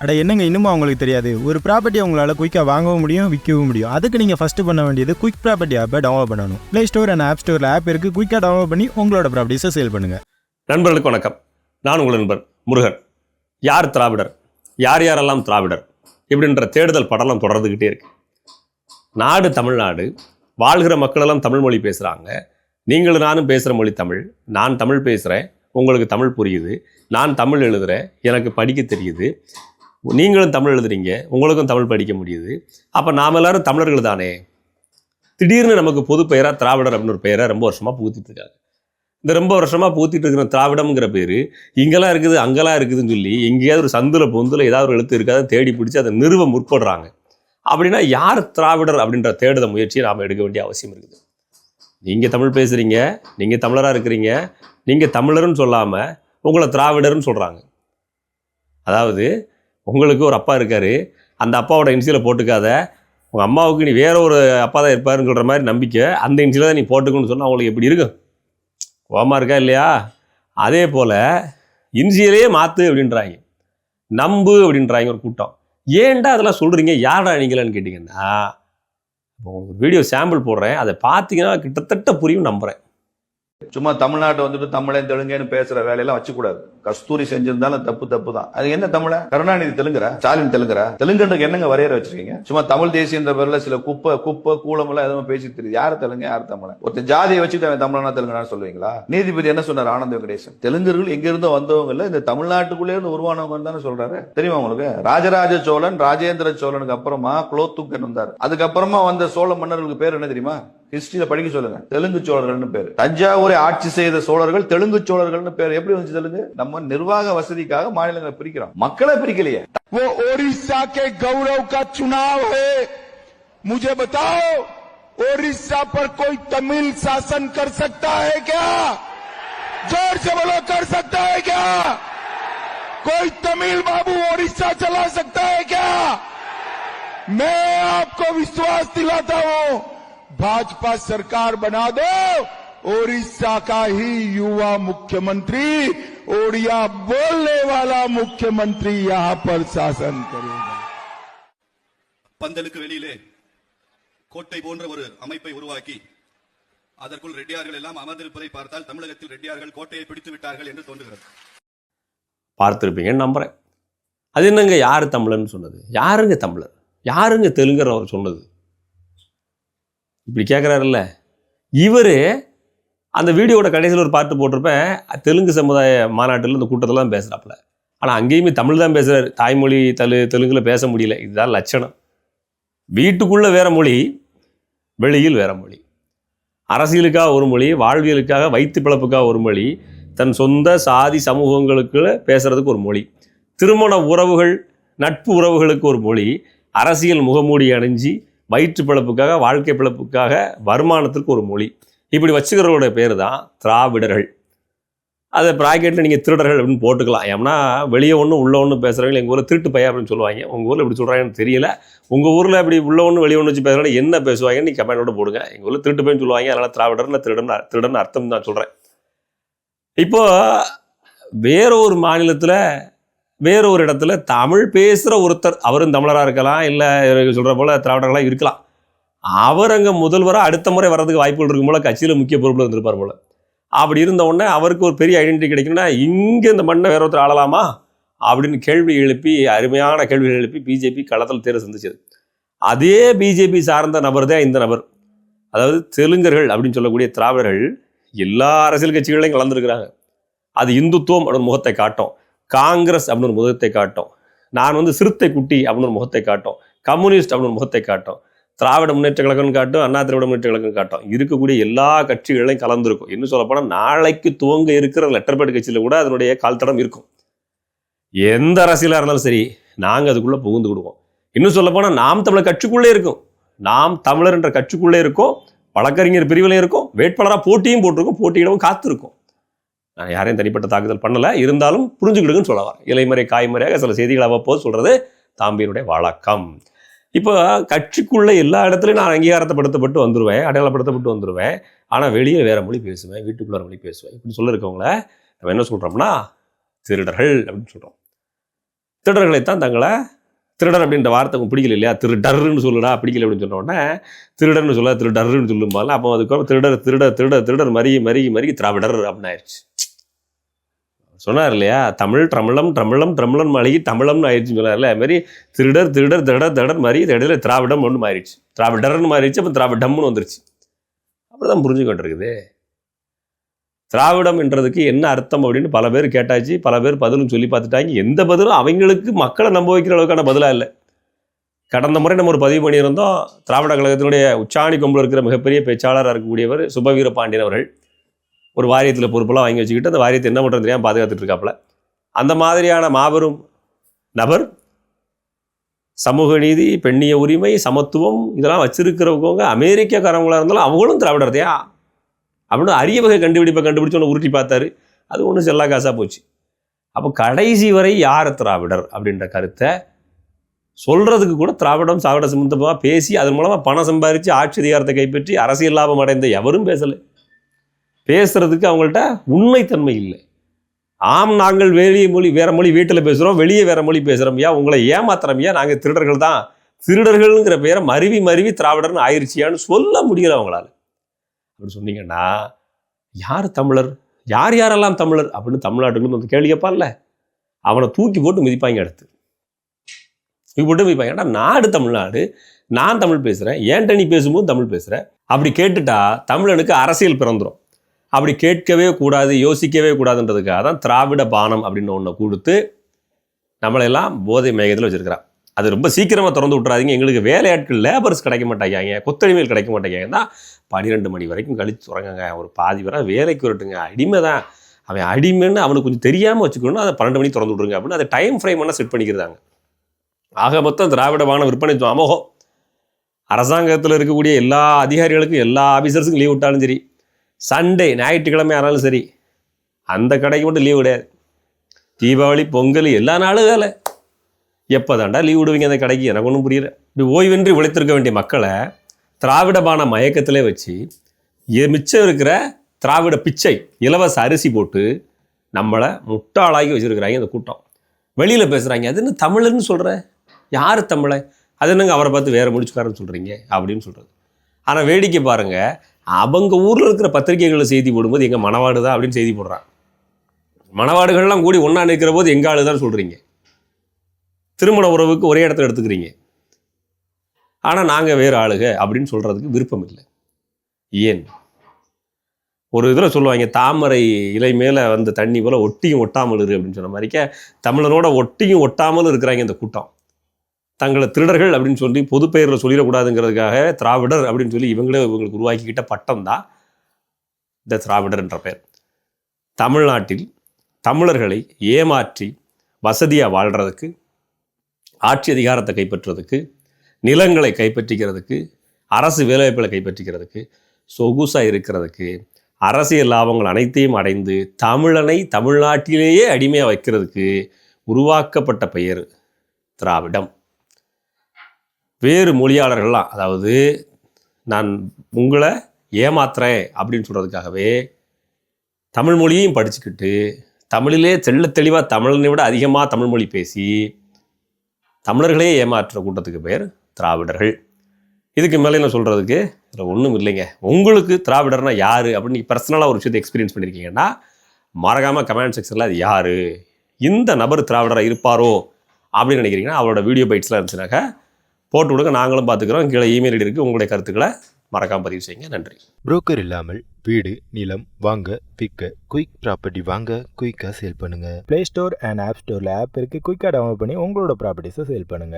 அட என்னங்க இன்னுமா அவங்களுக்கு தெரியாது? ஒரு ப்ராப்பர்ட்டி உங்களால் குயிக்காக வாங்கவும் முடியும் விற்கவும் முடியும். அதுக்கு நீங்கள் ஃபஸ்ட்டு பண்ண வேண்டியது குயிக் ப்ராப்பர்ட்டி ஆப்பை டவுன்லோட் பண்ணணும். ப்ளே ஸ்டோர் அண்ட் ஆப் ஸ்டோரில் ஆப் இருக்குது குயிக்காக டவுன்லோட் பண்ணி உங்களோட ப்ராப்பர்ட்டிஸை சேல் பண்ணுங்கள் நண்பர்களுக்கு வணக்கம். நான் உங்கள் நண்பர் முருகன். யார் திராவிடர்? யார் யாரெல்லாம் திராவிடர்? இப்படின்ற தேடுதல் படலம் தொடர்ந்துக்கிட்டே இருக்கு. நாடு தமிழ்நாடு. வாழ்கிற மக்களெல்லாம் தமிழ் மொழி பேசுகிறாங்க நீங்களும் நானும் பேசுகிற மொழி தமிழ். நான் தமிழ் பேசுகிறேன் உங்களுக்கு தமிழ் புரியுது. நான் தமிழ் எழுதுகிறேன் எனக்கு படிக்க தெரியுது. நீங்களும் தமிழ் எழுதுறீங்க உங்களுக்கும் தமிழ் படிக்க முடியுது. அப்போ நாம் எல்லாரும் தமிழர்கள் தானே? திடீர்னு நமக்கு பொது பெயராக திராவிடர் அப்படின்னு ஒரு பெயரை ரொம்ப வருஷமாக பூத்திட்டு இருக்காங்க. இந்த ரொம்ப வருஷமாக பூத்திட்டு இருக்கிற திராவிடம்ங்கிற பேர் இங்கெல்லாம் இருக்குது அங்கெல்லாம் இருக்குதுன்னு சொல்லி எங்கேயாவது ஒரு சந்தில் பொந்தில் ஏதாவது ஒரு எழுத்து இருக்காது தேடி பிடிச்சி அதை நிறுவ முற்படுறாங்க. அப்படின்னா யார் திராவிடர் அப்படின்ற தேடுத முயற்சியை நாம் எடுக்க வேண்டிய அவசியம் இருக்குது. நீங்கள் தமிழ் பேசுகிறீங்க நீங்கள் தமிழராக இருக்கிறீங்க நீங்கள் தமிழர்னு சொல்லாமல் உங்களை திராவிடர்னு சொல்கிறாங்க அதாவது உங்களுக்கு ஒரு அப்பா இருக்கார். அந்த அப்பாவோட இன்சியில் போட்டுக்காத. உங்கள் அம்மாவுக்கு நீ வேற ஒரு அப்பா தான் இருப்பாருன்னு சொல்கிற மாதிரி நம்பிக்கை. அந்த இன்சியில் தான் நீ போட்டுக்கணும்னு சொன்னால் அவங்களுக்கு எப்படி இருக்கும்? கோபமாக இருக்கா இல்லையா? அதே போல் இன்சியலையே மாற்று அப்படின்றாங்க. நம்பு அப்படின்றாங்க ஒரு கூட்டம். ஏன்டா அதெல்லாம் சொல்கிறீங்க யாரா நீங்களான்னு கேட்டிங்கன்னா இப்போ உங்களுக்கு ஒரு வீடியோ சாம்பிள் போடுறேன். அதை பார்த்தீங்கன்னா கிட்டத்தட்ட புரியும் நம்புகிறேன் சும்மா தமிழ்நாட்டை வந்துட்டு தமிழன் தெலுங்குன்னு பேசுகிற வேலையெல்லாம் வச்சுக்கூடாது. கஸ்தூரி செஞ்சிருந்தாலும் தப்பு தப்பு தான் அது என்ன தமிழ? கருணாநிதி தெலுங்குறா ஸ்டாலின் தெலுங்குறா தெலுங்குன்றக்கு என்னங்க வரையற வச்சிருக்கீங்க? சும்மா தமிழ் தேசியன்ற பேர்ல சில குப்பை குப்பை கூலம் எல்லாம் எதுவும் பேசி தெரியுது. யார் தெலுங்கு யார் தமிழ? ஒருத்தர் ஜாதியை வச்சுட்டு அவன் தமிழனா தெலுங்குனா சொல்லுவீங்களா? நீதிபதி என்ன சொன்னார்? ஆனந்த வெங்கடேசன். தெலுங்கர்கள் எங்க இருந்தோ வந்தவங்க இல்ல இந்த தமிழ்நாட்டுக்குள்ளே இருந்து உருவானவங்க தானே சொல்றாரு. தெரியுமா உங்களுக்கு? ராஜராஜ சோழன் ராஜேந்திர சோழனுக்கு அப்புறமா குலோத்துங்கன் வந்தார். அதுக்கப்புறமா வந்த சோழ மன்னர்களுக்கு பேர் என்ன தெரியுமா? ஹிஸ்டரியில படிக்க சொல்லுங்க. தெலுங்கு சோழர்கள்னு பேர். தஞ்சாவூரை ஆட்சி செய்த சோழர்கள் தெலுங்கு சோழர்கள்னு பேர். எப்படி வந்துச்சு தெலுங்கு? நம்ம நிர்வாக வசதிக்காக மாநிலங்களை பிரிக்கிறோம் மக்களை பிரிக்கலையே वो ओडिशा के गौरव का चुनाव है मुझे बताओ ओडिशा पर कोई तमिल शासन कर सकता है क्या जोर से बोलो कर सकता है क्या कोई तमिल बाबू ओडिशा चला सकता है क्या मैं आपको विश्वास दिलाता हूं भाजपा सरकार बना दो ओडिशा का ही युवा मुख्यमंत्री ओडिया बोलने वाला मुख्यमंत्री यहां पर शासन करेगा பந்தலுக்கு வெளியிலே கோட்டை போன்ற ஒரு அமைப்பை உருவாக்கி அதற்குள் ரெட்டியார்கள் எல்லாம் அமர்ந்திருப்பதை பார்த்தால் தமிழகத்தில் ரெட்டியார்கள் கோட்டையை பிடித்து விட்டார்கள் என்று தோன்றுகிறது பார்த்துருப்பீங்கன்னு நம்புகிறேன் அது என்னங்க யார் தமிழர்னு சொன்னது யாருங்க தமிழர் யாருங்க தெலுங்கர் அவர் சொன்னது இப்படி கேட்குறாருல்ல இவர் அந்த வீடியோட கடைசியில் ஒரு பாட்டு போட்டிருப்பேன். தெலுங்கு சமுதாய மாநாட்டில் இந்த கூட்டத்தெல்லாம் பேசுகிறாப்புல ஆனால் அங்கேயுமே தமிழ் தான் பேசுகிறார் தாய்மொழி தலு தெலுங்கில் பேச முடியல. இதுதான் லட்சணம். வீட்டுக்குள்ளே வேறு மொழி வெளியில் வேற மொழி. அரசியலுக்காக ஒரு மொழி வாழ்வியலுக்காக வயிற்று பிழப்புக்காக ஒரு மொழி தன் சொந்த சாதி சமூகங்களுக்கு பேசுகிறதுக்கு ஒரு மொழி. திருமண உறவுகள் நட்பு உறவுகளுக்கு ஒரு மொழி அரசியல் முகமூடி அணிஞ்சு வயிற்று பிழப்புக்காக வாழ்க்கை பிழப்புக்காக வருமானத்திற்கு ஒரு மொழி. இப்படி வச்சுக்கிறவங்களோட பேர் தான் திராவிடர்கள். அதை ப்ராக்கெட்டில் நீங்கள் திருடர்கள் அப்படின்னு போட்டுக்கலாம். ஏன்னா வெளியே ஒன்று உள்ள ஒன்று பேசுகிறவங்க எங்கள் ஊரில் திருட்டு பையன் அப்படின்னு சொல்லுவாங்க. உங்கள் ஊரில் இப்படி சொல்கிறாங்கன்னு தெரியல. உங்கள் ஊரில் இப்படி உள்ள ஒன்று வெளியே ஒன்று வச்சு பேசுகிறாங்க என்ன பேசுவாங்கன்னு நீங்கள் கமெண்டோட போடுங்க. எங்கள் ஊரில் திருட்டு பையன் சொல்லுவாங்க. அதனால் திராவிடர்னு திருடன் திருடன் அர்த்தம் தான் சொல்கிறேன் இப்போது வேற ஒரு மாநிலத்தில் வேற ஒரு இடத்துல தமிழ் பேசுகிற ஒருத்தர் அவரும் தமிழராக இருக்கலாம் இல்லை சொல்கிற போல் திராவிடர்களாக இருக்கலாம். அவர் அங்கே முதல்வராக அடுத்த முறை வர்றதுக்கு வாய்ப்புகள் இருக்கும் போல கட்சியில் முக்கிய பொறுப்பில் இருந்திருப்பார் போல. அப்படி இருந்த உடனே அவருக்கு ஒரு பெரிய ஐடென்டிட்டி கிடைக்கணும்னா இங்கே இந்த மண்ணை வேற ஒருத்தர் ஆளலாமா? அப்படின்னு கேள்வி எழுப்பி அருமையான கேள்விகள் எழுப்பி பிஜேபி களத்தில் தேர்வு சந்திச்சது. அதே பிஜேபி சார்ந்த நபர் தான் இந்த நபர். அதாவது தெலுங்கர்கள் அப்படின்னு சொல்லக்கூடிய திராவிடர்கள் எல்லா அரசியல் கட்சிகளையும் கலந்துருக்கிறாங்க. அது இந்துத்துவம் அப்படின்னு முகத்தை காட்டும். காங்கிரஸ் அப்படின்னு ஒரு முகத்தை காட்டும். நான் வந்து சிறுத்தை குட்டி அப்படின்னு ஒரு முகத்தை காட்டும். கம்யூனிஸ்ட் அப்படின்னு ஒரு முகத்தை காட்டும். திராவிட முன்னேற்ற கழகம்னு காட்டும் அண்ணா திராவிட முன்னேற்ற கழகம் காட்டும். இருக்கக்கூடிய எல்லா கட்சிகளையும் கலந்துருக்கும். இன்னும் சொல்லப்போனால் நாளைக்கு துவங்க இருக்கிற லெட்டர் பேட் கட்சியில் கூட அதனுடைய கால்தடம் இருக்கும். எந்த அரசியலாக இருந்தாலும் சரி நாங்கள் அதுக்குள்ளே புகுந்து விடுவோம். இன்னும் சொல்லப்போனால் நாம் தமிழர் கட்சிக்குள்ளே இருக்கும். நாம் தமிழர் என்ற கட்சிக்குள்ளே இருக்கோம். வழக்கறிஞர் பிரிவில் இருக்கும். வேட்பாளராக போட்டியும் போட்டிருக்கும். போட்டியிடவும் காத்திருக்கும். நான் யாரையும் தனிப்பட்ட தாக்குதல் பண்ணலை. இருந்தாலும் புரிஞ்சுக்கிடுங்கன்னு சொல்ல வரேன். இலைமறை காய்மறையாக சில செய்திகள் அவ்வப்போது சொல்கிறது தாம்பியனுடைய வழக்கம். இப்போ கட்சிக்குள்ள எல்லா இடத்துலையும் நான் அங்கீகாரத்தைப்படுத்தப்பட்டு வந்துடுவேன் அடையாளப்படுத்தப்பட்டு வந்துடுவேன் ஆனால் வெளியே வேற மொழி பேசுவேன் வீட்டுக்குள்ள மொழி பேசுவேன். இப்படி சொல்ல இருக்கவங்கள நம்ம என்ன சொல்கிறோம்னா திருடர்கள் அப்படின்னு சொல்கிறோம் திருடர்களைத்தான் தங்களை திருடர் அப்படின்ற வார்த்தை பிடிக்கல இல்லையா? திருடர்னு சொல்லுடா பிடிக்கல அப்படின்னு சொன்ன உடனே திருடர்னு சொல்ல திருடர்னு சொல்லும் அப்போ அதுக்கப்புறம் திருடர் திருடர் திருடர் திருடர் மறிய மறிய மறி திராவிடர் அப்படின்னு ஆயிடுச்சு. சொன்னார் இல்லையா தமிழ் தமிழம் தமிழம் தமிழன் மாளிகை தமிழம்னு ஆயிடுச்சுன்னு சொன்னார்ல. அதுமாரி திருடர் திருடர் திருடர் திருடர் மாதிரி இடையில திராவிடம் ஒன்று மாறிடுச்சு. திராவிடர்னு மாறிடுச்சு அப்போ திராவிடம்னு வந்துருச்சு. அப்படிதான் புரிஞ்சுக்கிட்டு இருக்குது திராவிடம் என்றதுக்கு என்ன அர்த்தம் அப்படின்னு பல பேர் கேட்டாச்சு. பல பேர் பதிலும் சொல்லி பார்த்துட்டாங்க. எந்த பதிலும் அவங்களுக்கு மக்களை நம்ப வைக்கிற அளவுக்கான பதிலாக இல்லை. கடந்த முறை நம்ம ஒரு பதிவு பண்ணியிருந்தோம். திராவிட கழகத்தினுடைய உச்சாணி கொம்பில் இருக்கிற மிகப்பெரிய பேச்சாளராக இருக்கக்கூடியவர் சுபவீர பாண்டியன் அவர்கள். ஒரு வாரியத்தில் பொறுப்பெல்லாம் வாங்கி வச்சுக்கிட்டு அந்த வாரியத்தை என்ன பண்ணுறது தெரியாமல் பாதுகாத்துட்டு இருக்காப்புல. அந்த மாதிரியான மாபெரும் நபர் சமூக நீதி பெண்ணிய உரிமை சமத்துவம் இதெல்லாம் வச்சிருக்கிறவங்க அமெரிக்கக்காரவங்களாக இருந்தாலும் அவங்களும் திராவிடர்தையா அப்படின்னு அரிய வகை கண்டுபிடிப்பை கண்டுபிடிச்சோன்னு உருட்டி பார்த்தாரு. அது ஒன்றும் செல்லா காசாக போச்சு. அப்போ கடைசி வரை யார் திராவிடர் அப்படின்ற கருத்தை சொல்கிறதுக்கு கூட திராவிடம் சாவிட சம்பந்தமாக பேசி அதன் மூலமாக பணம் சம்பாரித்து ஆட்சி அதிகாரத்தை கைப்பற்றி அரசியல் லாபம் அடைந்த எவரும் பேசலை. பேசுகிறதுக்கு அவங்கள்ட்ட உண்மைத்தன்மை இல்லை. ஆம் நாங்கள் வெளியே மொழி வேறு மொழி வீட்டில் பேசுகிறோம் வெளியே வேறு மொழி பேசுகிறோம்யா உங்களை ஏமாத்துறோம்யா நாங்கள் திருடர்கள் தான். திருடர்கள்ங்கிற பேரை மருவி மருவி திராவிடர்னு ஆயிடுச்சியான்னு சொல்ல முடியல அவங்களால. அப்படி சொன்னீங்கன்னா யார் தமிழர்? யார் யாரெல்லாம் தமிழர்? அப்படின்னு தமிழ்நாட்டுக்குள்ள வந்து கேள்வி கேட்பான்ல. அவனை தூக்கி போட்டு மிதிப்பாங்க அடுத்து. தூக்கி போட்டு மிதிப்பாங்க. ஏன்னா நாடு தமிழ்நாடு. நான் தமிழ் பேசுகிறேன் ஏன்ட்ட நீ பேசும்போது தமிழ் பேசுகிறேன் அப்படி கேட்டுட்டா தமிழனுக்கு அரசியல் பிறந்துடும் அப்படி கேட்கவே கூடாது யோசிக்கவே கூடாதுன்றதுக்காக தான் திராவிட பானம் அப்படின்னு ஒன்று கொடுத்து நம்மளெல்லாம் போதை மேகத்தில் வச்சுருக்கிறான் அது ரொம்ப சீக்கிரமாக திறந்து விட்றாதீங்க எங்களுக்கு வேலையாட்கள் லேபர்ஸ் கிடைக்க மாட்டாங்க. கொத்தடிமைகள் கிடைக்க மாட்டேங்காங்க தான் பன்னிரெண்டு மணி வரைக்கும் கழித்து உறங்குங்க ஒரு பாதி வர வேலைக்கு வரட்டுங்க. அடிமை தான். அவன் அடிமைன்னு அவனுக்கு கொஞ்சம் தெரியாமல் வச்சுக்கணும் அதை பன்னெண்டு மணிக்கு திறந்து விட்ருங்க அப்படின்னு அதை டைம் ஃப்ரேம் என்ன செட் பண்ணிக்கிறாங்க. ஆக மொத்தம் திராவிட பானம் விற்பனை அமோகம். அரசாங்கத்தில் இருக்கக்கூடிய எல்லா அதிகாரிகளுக்கும் எல்லா ஆஃபீஸர்ஸுக்கும் லீவ் விட்டாலும் சரி. சண்டே ஞாயிற்றுக்கிழமை ஆனாலும் சரி அந்த கடைக்கு மட்டும் லீவ் கிடையாது. தீபாவளி பொங்கல் எல்லா நாளும் வேலை. எப்போ தாண்டா லீவ் விடுவீங்க அந்த கடைக்கு? எனக்கு ஒன்றும் புரியல. இப்படி ஓய்வின்றி உழைத்திருக்க வேண்டிய மக்களை திராவிடமான மயக்கத்திலே வச்சு மிச்சம் இருக்கிற திராவிட பிச்சை இலவச அரிசி போட்டு நம்மளை முட்டாளாக்கி வச்சுருக்கிறாங்க இந்த கூட்டம். வெளியில் பேசுகிறாங்க அது என்ன தமிழன்னு சொல்கிற யார் தமிழை? அது என்னங்க அவரை பார்த்து வேற முடிச்சுக்காரன்னு சொல்கிறீங்க அப்படின்னு சொல்கிறது ஆனால் வேடிக்கை பாருங்கள் அவங்க ஊரில் இருக்கிற பத்திரிகைகளில் செய்தி போடும்போது எங்கள் மணவாடு தான் அப்படின்னு செய்தி போடுறான் மணவாடுகள்லாம் கூடி ஒன்றா நிற்கிற போது எங்கள் ஆளு தான் சொல்கிறீங்க திருமண உறவுக்கு ஒரே இடத்துல எடுத்துக்கிறீங்க. ஆனால் நாங்கள் வேறு ஆளுக அப்படின்னு சொல்கிறதுக்கு விருப்பம் இல்லை. ஏன்? ஒரு இதில் சொல்லுவாங்க தாமரை இலை மேலே வந்த தண்ணி போல் ஒட்டியும் ஒட்டாமல் இரு அப்படின்னு சொன்ன மாதிரிக்க தமிழனோட ஒட்டியும் ஒட்டாமல் இருக்கிறாங்க இந்த கூட்டம். தங்களை திருடர்கள் அப்படின்னு சொல்லி பொது பெயரில் சொல்லிடக்கூடாதுங்கிறதுக்காக திராவிடர் அப்படின்னு சொல்லி இவங்களே இவங்களுக்கு உருவாக்கிக்கிட்ட பட்டம் தான் இந்த திராவிடர் என்ற பெயர். தமிழ்நாட்டில் தமிழர்களை ஏமாற்றி வசதியாக வாழ்கிறதுக்கு ஆட்சி அதிகாரத்தை கைப்பற்றுறதுக்கு நிலங்களை கைப்பற்றிக்கிறதுக்கு அரசு வேலைவாய்ப்புகளை கைப்பற்றிக்கிறதுக்கு சொகுசாக இருக்கிறதுக்கு அரசியல் லாபங்கள் அனைத்தையும் அடைந்து தமிழனை தமிழ்நாட்டிலேயே அடிமையாக வைக்கிறதுக்கு உருவாக்கப்பட்ட பெயர் திராவிடம். வேறு மொழியாளர்கள்லாம் அதாவது நான் உங்களை ஏமாத்துறேன் அப்படின்னு சொல்கிறதுக்காகவே தமிழ் மொழியையும் படிச்சுக்கிட்டு தமிழிலே தெள்ள தெளிவாக தமிழனை விட அதிகமாக தமிழ் மொழி பேசி தமிழர்களே ஏமாற்றுற கூட்டத்துக்கு பேர் திராவிடர்கள். இதுக்கு மேலே என்ன சொல்கிறதுக்கு இதில் ஒன்றும் இல்லைங்க. உங்களுக்கு திராவிடர்னா யார்? அப்படின்னு நீங்கள் பர்சனலாக ஒரு விஷயத்தை எக்ஸ்பீரியன்ஸ் பண்ணியிருக்கீங்கன்னா மறக்காமல் கமெண்ட் செக்ஷனில் அது யார்? இந்த நபர் திராவிடராக இருப்பாரோ? அப்படின்னு நினைக்கிறீங்கன்னா அவரோட வீடியோ பைட்ஸ்லாம் இருந்துச்சுனாக்கா போட்டு விடுங்க. நாங்களும் பார்த்துக்குறோம். கீழே இமெயில் ஐடி இருக்குது உங்களுடைய கருத்துக்களை மறக்காமல் பதிவு செய்யுங்க. நன்றி. புரோக்கர் இல்லாமல் வீடு நிலம் வாங்க விற்க குயிக் ப்ராப்பர்ட்டி வாங்க குயிக்காக சேல் பண்ணுங்கள் ப்ளே ஸ்டோர் அண்ட் ஆப் ஸ்டோரில் ஆப் இருக்குது குயிக்காக டவுன்லோட் பண்ணி உங்களோட ப்ராப்பர்ட்டிஸை சேல் பண்ணுங்கள்